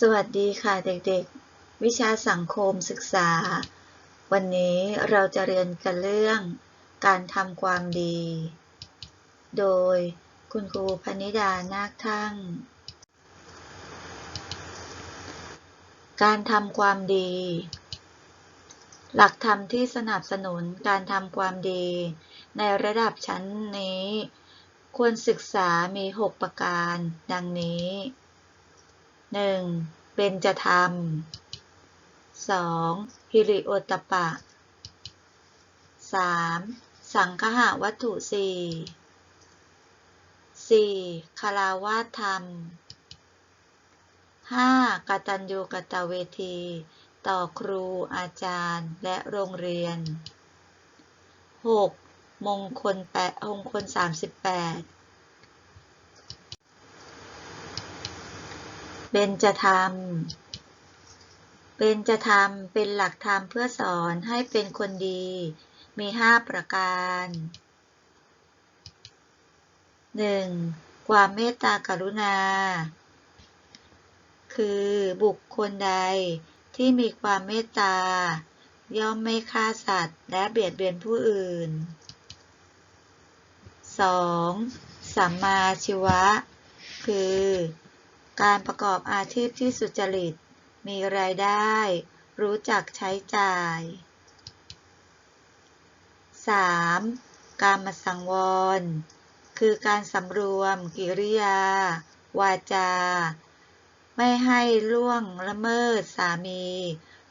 สวัสดีค่ะเด็กๆ วิชาสังคมศึกษา วันนี้เราจะเรียนกันเรื่อง การทำความดี โดยคุณครูพนิดานาคทั่ง การทำความดี หลักธรรมที่สนับสนุนการทำความดี ในระดับชั้นนี้ ควรศึกษามี 6 ประการ ดังนี้ 1. เบญจธรรม 2. ฮิริโอตปะ 3. สังคหะวัตถุสี่ 4. คาราวาธรรม 5. กตัญญูกตเวที ต่อครูอาจารย์และโรงเรียน 6. มงคลแปดมงคล38 เบญจธรรม เบญจธรรมเป็นหลักธรรมเพื่อสอนให้เป็นคนดี มีห้าประการ 1. ความเมตตากรุณา คือบุคคลใดที่มีความเมตตา ย่อมไม่ฆ่าสัตว์ และเบียดเบียนผู้อื่น 2. สัมมาชีวะ คือ การประกอบอาชีพที่สุจริต มีรายได้ รู้จักใช้จ่าย 3. การมาสังวร คือการสำรวม กิริยา วาจา ไม่ให้ล่วงละเมิดสามี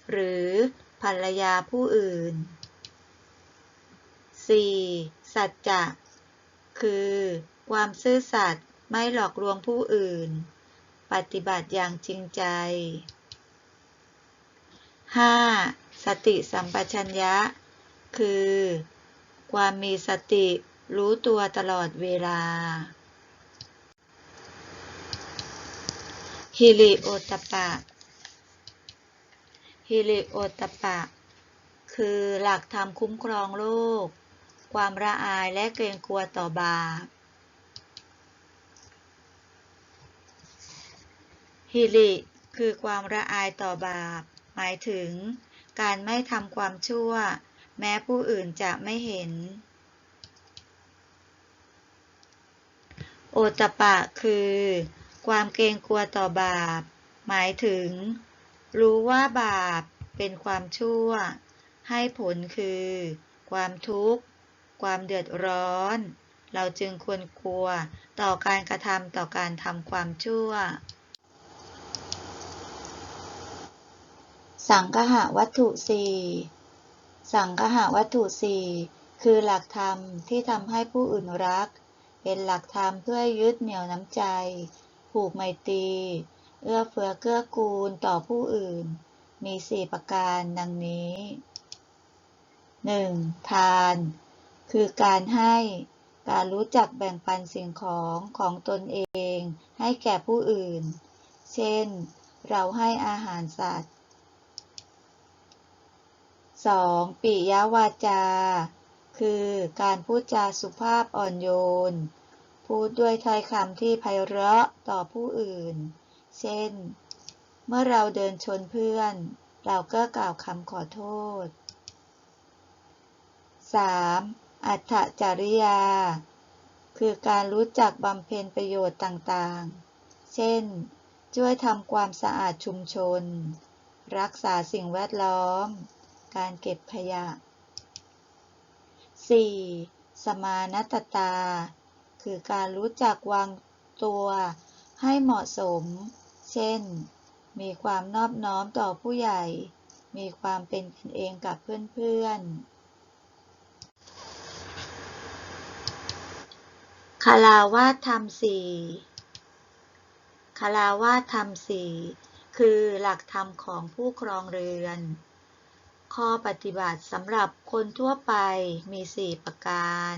หรือภรรยาผู้อื่น 4. สัจจะ คือ ความซื่อสัตย์ไม่หลอกลวงผู้อื่น ปฏิบัติอย่างจริงใจ 5. สติสัมปชัญญะ คือ ความมีสติรู้ตัวตลอดเวลา ฮิริโอตปะ ฮิริโอตปะ คือหลักธรรมคุ้มครองโลก ความละอายและเกรงกลัวต่อบาป ฮิริคือความละอายต่อบาป หมายถึง การไม่ทำความชั่ว แม้ผู้อื่นจะไม่เห็น โอตปะคือ ความเกรงกลัวต่อบาป หมายถึง รู้ว่าบาปเป็นความชั่ว ให้ผลคือ ความทุกข์ ความเดือดร้อน เราจึงควรกลัวต่อการกระทำต่อการทำความชั่ว สังคหะวัตถุสี่สังคหะวัตถุสี่คือหลักธรรมที่ทำให้ผู้อื่นรัก เป็นหลักธรรมเพื่อยึดเหนี่ยวน้ำใจ ผูกไมตรี เอื้อเฟื้อเกื้อกูลต่อผู้อื่น มีสี่ประการดังนี้ 1. ทาน คือการให้การรู้จักแบ่งปันสิ่งของของตนเองให้แก่ผู้อื่น เช่น เราให้อาหารสัตว์ 2. ปิยวาจา คือการพูดจาสุภาพอ่อนโยน พูดด้วยถ้อยคำที่ไพเราะต่อผู้อื่น เช่น เมื่อเราเดินชนเพื่อน เราก็กล่าวคำขอโทษ 3. อัตถจริยา คือการรู้จักบำเพ็ญประโยชน์ต่างๆ เช่น ช่วยทำความสะอาดชุมชน รักษาสิ่งแวดล้อม การเก็บขยะ 4. สมานตตา คือการรู้จักวางตัวให้เหมาะสม เช่น มีความนอบน้อมต่อผู้ใหญ่ มีความเป็นกันเองกับเพื่อนๆ คาราวาธรรมสี่คาราวาธรรมสี่คือหลักธรรมของผู้ครองเรือน ข้อปฏิบัติสำหรับคนทั่วไปมี 4 ประการ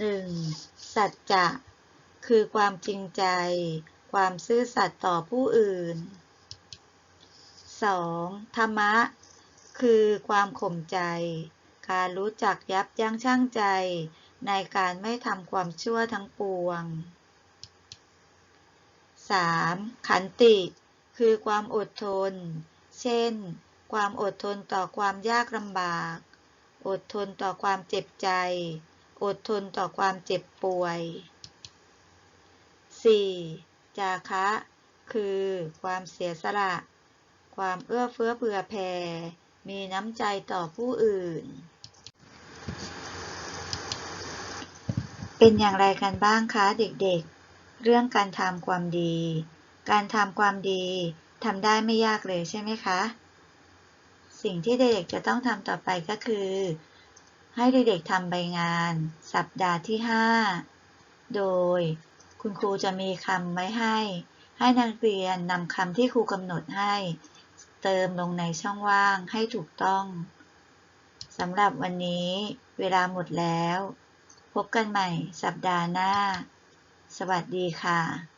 1. สัจจะ คือความจริงใจ ความซื่อสัตย์ต่อผู้อื่น 2. ธรรมะ คือความข่มใจ การรู้จักยับยั้งชั่งใจ ในการไม่ทำความชั่วทั้งปวง 3. ขันติ คือความอดทน เช่น ความอดทนต่อความยากลำบาก อดทนต่อความเจ็บใจ อดทนต่อความเจ็บป่วย 4. จาคะ คือ ความเสียสละ ความเอื้อเฟื้อเผื่อแผ่ มีน้ำใจต่อผู้อื่น เป็นอย่างไรกันบ้างคะเด็กๆ เรื่องการทำความดี การทำความดีทำได้ไม่ยากเลยใช่ไหมคะ สิ่งที่เด็กๆจะต้องทำต่อไปก็คือ ให้เด็กๆทำใบงาน สัปดาห์ที่ 5 โดยคุณครูจะมีคำไว้ให้ ให้นักเรียนนำคำที่ครูกำหนดให้ เติมลงในช่องว่างให้ถูกต้องสำหรับวันนี้เวลาหมดแล้ว พบกันใหม่สัปดาห์หน้า สวัสดีค่ะ